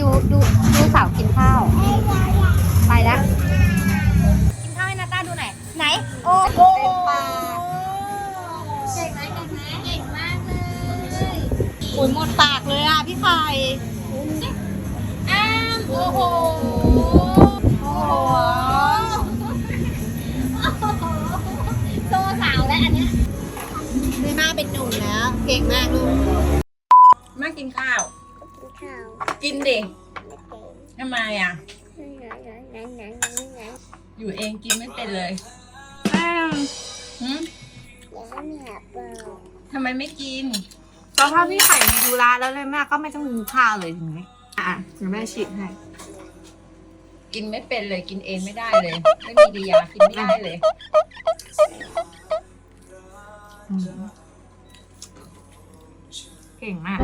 ยูดูดูสาวกินข้าว ไปแล้ว กินข้าวให้นาต้าดูหน่อยไหน โอ้โหเต็มากเก่งไหมเก่งไหมเก่งมากเลยอุ่นหมดปากเลยอะพี่ไข่อ้ามโอ้โหโอ้โหโตสาวแล้วอันเนี้ยไม่มาเป็นหนุ่มแล้ว เก่งมากลูกมากินข้าว ข้าวกินดิทำไมอะนั่นนั่นนั่นนั่นนั่นอยู่เองกินไม่เป็นเลยหืมยังไม่อยากเปิดทำไมไม่กินตอนถ้าพี่ไข่มีธุระแล้วเลยแม่ก็ไม่ต้องกินข้าวเลยถึงไหมอะเดี๋ยวแม่ฉีดให้กินไม่เป็นเลยกินเองไม่ได้เลย ไม่มีดียากินไม่ได้เลยเก่งมาก